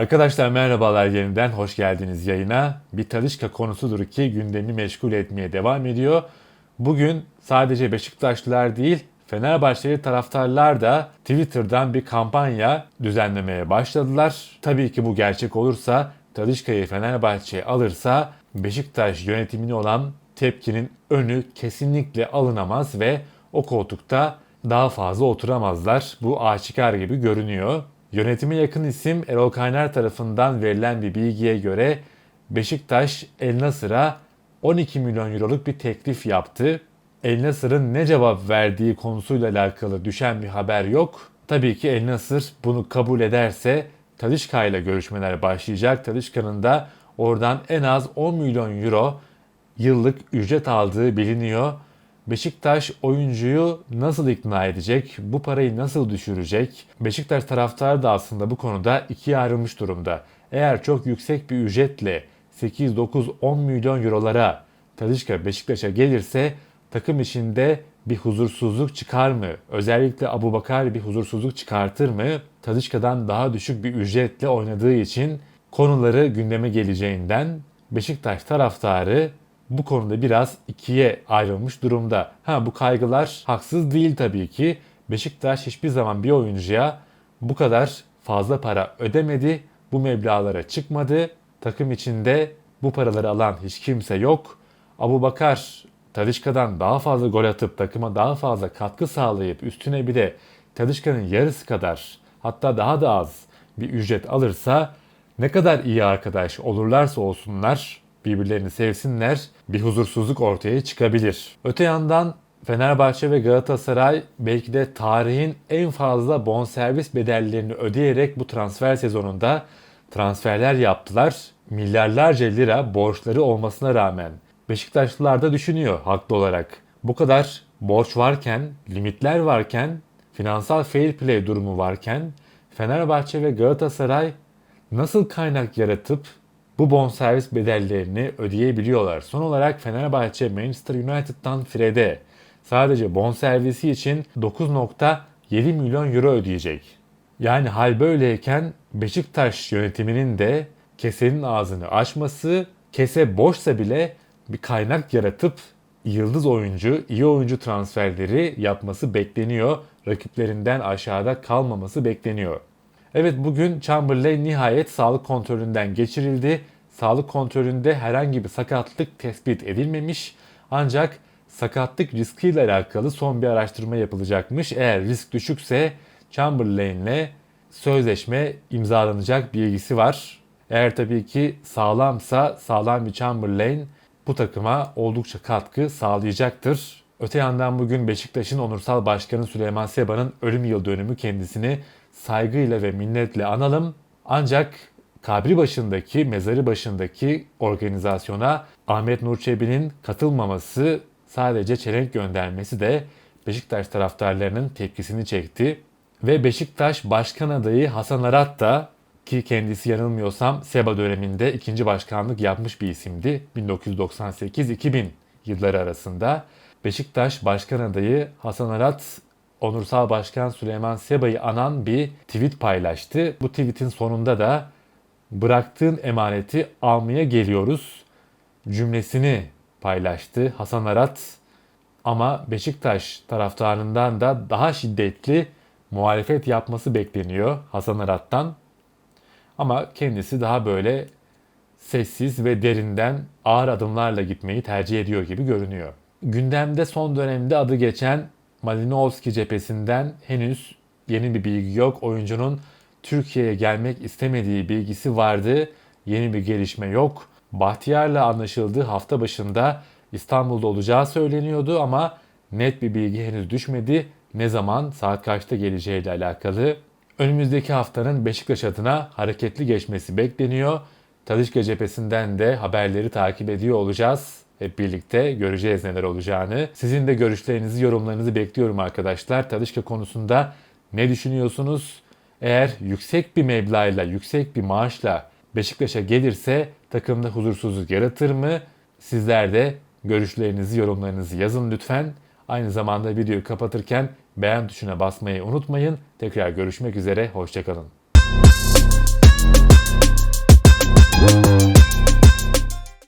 Arkadaşlar merhabalar yeniden hoş geldiniz yayına. Bir Talişka konusudur ki gündemi meşgul etmeye devam ediyor. Bugün sadece Beşiktaşlılar değil Fenerbahçeli taraftarlar da Twitter'dan bir kampanya düzenlemeye başladılar. Tabii ki bu gerçek olursa Talişka'yı Fenerbahçe alırsa Beşiktaş yönetimine olan tepkinin önü kesinlikle alınamaz ve o koltukta daha fazla oturamazlar. Bu aşikar gibi görünüyor. Yönetime yakın isim Erol Kaynar tarafından verilen bir bilgiye göre Beşiktaş El Nasır'a 12 milyon euroluk bir teklif yaptı. El Nasır'ın ne cevap verdiği konusuyla alakalı düşen bir haber yok. Tabii ki El Nasır bunu kabul ederse Talişka ile görüşmeler başlayacak. Talişka'nın da oradan en az 10 milyon euro yıllık ücret aldığı biliniyor. Beşiktaş oyuncuyu nasıl ikna edecek? Bu parayı nasıl düşürecek? Beşiktaş taraftarı da aslında bu konuda ikiye ayrılmış durumda. Eğer çok yüksek bir ücretle 8, 9, 10 milyon eurolara Talişka Beşiktaş'a gelirse takım içinde bir huzursuzluk çıkar mı? Özellikle Abu Bakar bir huzursuzluk çıkartır mı? Talişka'dan daha düşük bir ücretle oynadığı için konuları gündeme geleceğinden Beşiktaş taraftarı bu konuda biraz ikiye ayrılmış durumda. Ha bu kaygılar haksız değil tabii ki. Beşiktaş hiçbir zaman bir oyuncuya bu kadar fazla para ödemedi. Bu meblağlara çıkmadı. Takım içinde bu paraları alan hiç kimse yok. Abu Bakar Talişka'dan daha fazla gol atıp takıma daha fazla katkı sağlayıp üstüne bir de Talişka'nın yarısı kadar hatta daha da az bir ücret alırsa ne kadar iyi arkadaş olurlarsa olsunlar birbirlerini sevsinler bir huzursuzluk ortaya çıkabilir. Öte yandan Fenerbahçe ve Galatasaray belki de tarihin en fazla bonservis bedellerini ödeyerek bu transfer sezonunda transferler yaptılar. Milyarlarca lira borçları olmasına rağmen. Beşiktaşlılar da düşünüyor haklı olarak. Bu kadar borç varken, limitler varken, finansal fair play durumu varken Fenerbahçe ve Galatasaray nasıl kaynak yaratıp bu bonservis bedellerini ödeyebiliyorlar. Son olarak Fenerbahçe Manchester United'dan Fred'e sadece bonservisi için 9.7 milyon euro ödeyecek. Yani hal böyleyken Beşiktaş yönetiminin de kesenin ağzını açması, kese boşsa bile bir kaynak yaratıp yıldız oyuncu, iyi oyuncu transferleri yapması bekleniyor. Rakiplerinden aşağıda kalmaması bekleniyor. Evet bugün Chamberlain nihayet sağlık kontrolünden geçirildi. Sağlık kontrolünde herhangi bir sakatlık tespit edilmemiş. Ancak sakatlık riskiyle alakalı son bir araştırma yapılacakmış. Eğer risk düşükse Chamberlain'le sözleşme imzalanacak bilgisi var. Eğer tabii ki sağlamsa sağlam bir Chamberlain bu takıma oldukça katkı sağlayacaktır. Öte yandan bugün Beşiktaş'ın onursal başkanı Süleyman Seba'nın ölüm yıl dönümü kendisini saygıyla ve minnetle analım. Ancak kabri başındaki, mezarı başındaki organizasyona Ahmet Nur Çebi'nin katılmaması, sadece çelenk göndermesi de Beşiktaş taraftarlarının tepkisini çekti. Ve Beşiktaş Başkan adayı Hasan Arat da ki kendisi yanılmıyorsam Seba döneminde ikinci başkanlık yapmış bir isimdi. 1998-2000 yılları arasında Beşiktaş Başkan adayı Hasan Arat Onursal Başkan Süleyman Seba'yı anan bir tweet paylaştı. Bu tweetin sonunda da bıraktığın emaneti almaya geliyoruz cümlesini paylaştı Hasan Arat. Ama Beşiktaş taraftarından da daha şiddetli muhalefet yapması bekleniyor Hasan Arat'tan. Ama kendisi daha böyle sessiz ve derinden ağır adımlarla gitmeyi tercih ediyor gibi görünüyor. Gündemde son dönemde adı geçen Malinovski cephesinden henüz yeni bir bilgi yok. Oyuncunun Türkiye'ye gelmek istemediği bilgisi vardı. Yeni bir gelişme yok. Bahtiyar'la anlaşıldığı hafta başında İstanbul'da olacağı söyleniyordu ama net bir bilgi henüz düşmedi. Ne zaman, saat kaçta geleceğiyle alakalı. Önümüzdeki haftanın Beşiktaş adına hareketli geçmesi bekleniyor. Talişka cephesinden de haberleri takip ediyor olacağız hep birlikte göreceğiz neler olacağını. Sizin de görüşlerinizi, yorumlarınızı bekliyorum arkadaşlar. Talişka konusunda ne düşünüyorsunuz? Eğer yüksek bir meblağla, yüksek bir maaşla Beşiktaş'a gelirse takımda huzursuzluk yaratır mı? Sizler de görüşlerinizi, yorumlarınızı yazın lütfen. Aynı zamanda videoyu kapatırken beğen tuşuna basmayı unutmayın. Tekrar görüşmek üzere, hoşçakalın.